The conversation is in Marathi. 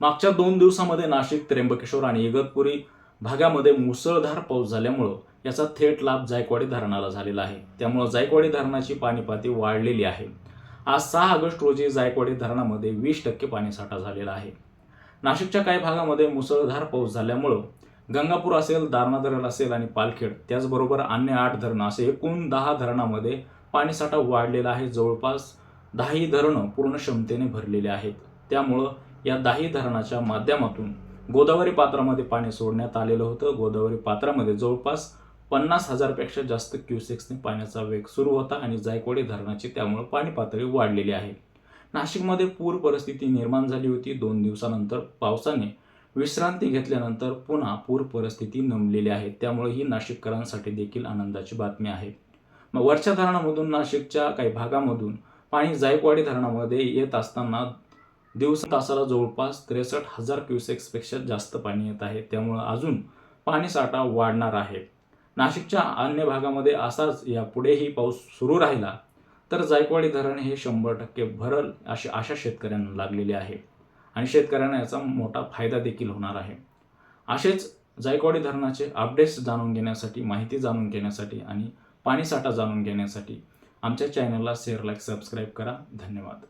मागच्या दोन दिवसामध्ये नाशिक त्र्यंबकेश्वर आणि इगतपुरी भागामध्ये मुसळधार पाऊस झाल्यामुळं याचा थेट लाभ जायकवाडी धरणाला झालेला आहे. त्यामुळं जायकवाडी धरणाची पाणीपाती वाढलेली आहे. आज सहा ऑगस्ट रोजी जायकवाडी धरणामध्ये वीस टक्के पाणीसाठा झालेला आहे. नाशिकच्या काही भागामध्ये मुसळधार पाऊस झाल्यामुळं गंगापूर असेल दारणा धरण असेल आणि पालखेड त्याचबरोबर अन्य आठ धरणं असे एकूण दहा धरणामध्ये पाणीसाठा वाढलेला आहे. जवळपास दहाही धरणं पूर्ण क्षमतेने भरलेली आहेत. त्यामुळं या दाही धरणाच्या माध्यमातून गोदावरी पात्रामध्ये पाणी सोडण्यात आलेलं होतं. गोदावरी पात्रामध्ये जवळपास पन्नास हजारपेक्षा जास्त क्युसेक्सने पाण्याचा वेग सुरू होता आणि जायकवाडी धरणाची त्यामुळे पाणी पातळी वाढलेली आहे. नाशिकमध्ये पूर परिस्थिती निर्माण झाली होती. दोन दिवसानंतर पावसाने विश्रांती घेतल्यानंतर पुन्हा पूर परिस्थिती नमलेली आहे. त्यामुळे ही नाशिककरांसाठी देखील आनंदाची बातमी आहे. मग वरच्या धरणामधून नाशिकच्या काही भागामधून पाणी जायकवाडी धरणामध्ये येत असताना दिवस तासाला जवळपास त्रेसष्ट हजार क्युसेक्सपेक्षा जास्त पाणी येत आहे. त्यामुळं अजून पाणीसाठा वाढणार आहे. नाशिकच्या अन्य भागामध्ये असाच यापुढेही पाऊस सुरू राहिला तर जायकवाडी धरण हे शंभर टक्के भरल अशी आशा शेतकऱ्यांना लागलेली आहे. आणि शेतकऱ्यांना याचा मोठा फायदा देखील होणार आहे. असेच जायकवाडी धरणाचे अपडेट्स जाणून घेण्यासाठी माहिती जाणून घेण्यासाठी आणि पाणीसाठा जाणून घेण्यासाठी आमच्या चॅनलला शेअर लाईक सबस्क्राईब करा. धन्यवाद.